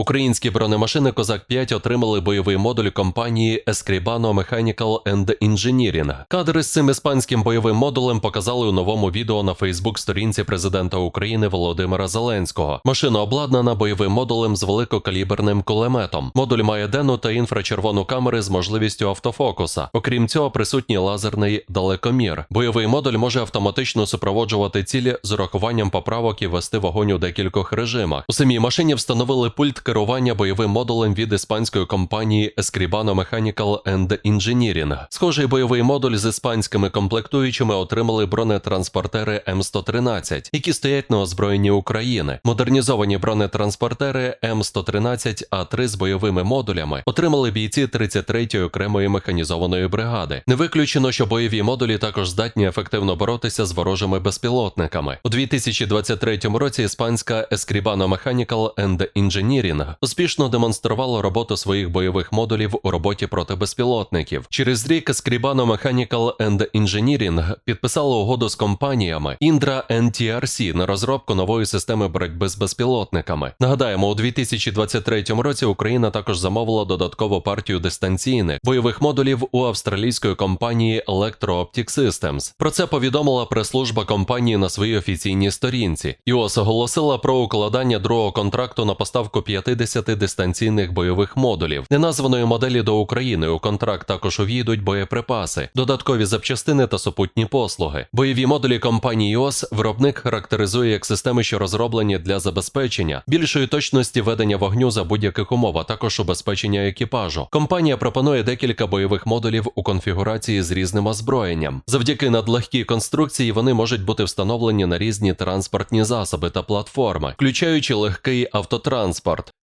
Українські бронемашини Козак 5 отримали бойовий модуль компанії Escribano Mechanical and Engineering. Кадри з цим іспанським бойовим модулем показали у новому відео на Фейсбук-сторінці президента України Володимира Зеленського. Машина обладнана бойовим модулем з великокаліберним кулеметом. Модуль має денну та інфрачервону камери з можливістю автофокуса. Окрім цього, присутній лазерний далекомір. Бойовий модуль може автоматично супроводжувати цілі з урахуванням поправок і вести вогонь у декількох режимах. У самій машині встановили пульт керування бойовим модулем від іспанської компанії Escribano Mechanical and Engineering. Схожий бойовий модуль з іспанськими комплектуючими отримали бронетранспортери М113, які стоять на озброєнні України. Модернізовані бронетранспортери М113А3 з бойовими модулями отримали бійці 33-ї окремої механізованої бригади. Не виключено, що бойові модулі також здатні ефективно боротися з ворожими безпілотниками. У 2023 році іспанська Escribano Mechanical and Engineering успішно демонструвала роботу своїх бойових модулів у роботі проти безпілотників. Через рік Escribano Mechanical and Engineering підписала угоду з компаніями Indra NTRC на розробку нової системи боротьби з безпілотниками. Нагадаємо, у 2023 році Україна також замовила додаткову партію дистанційних бойових модулів у австралійської компанії Electro-Optic Systems. Про це повідомила прес-служба компанії на своїй офіційній сторінці. ІОС оголосила про укладання другого контракту на поставку 50 дистанційних бойових модулів. Неназваної моделі до України у контракт також увійдуть боєприпаси, додаткові запчастини та супутні послуги. Бойові модулі компанії ІОС виробник характеризує як системи, що розроблені для забезпечення більшої точності ведення вогню за будь-яких умов, а також убезпечення екіпажу. Компанія пропонує декілька бойових модулів у конфігурації з різним озброєнням. Завдяки надлегкій конструкції вони можуть бути встановлені на різні транспортні засоби та платформи, включаючи легкий автотранспорт.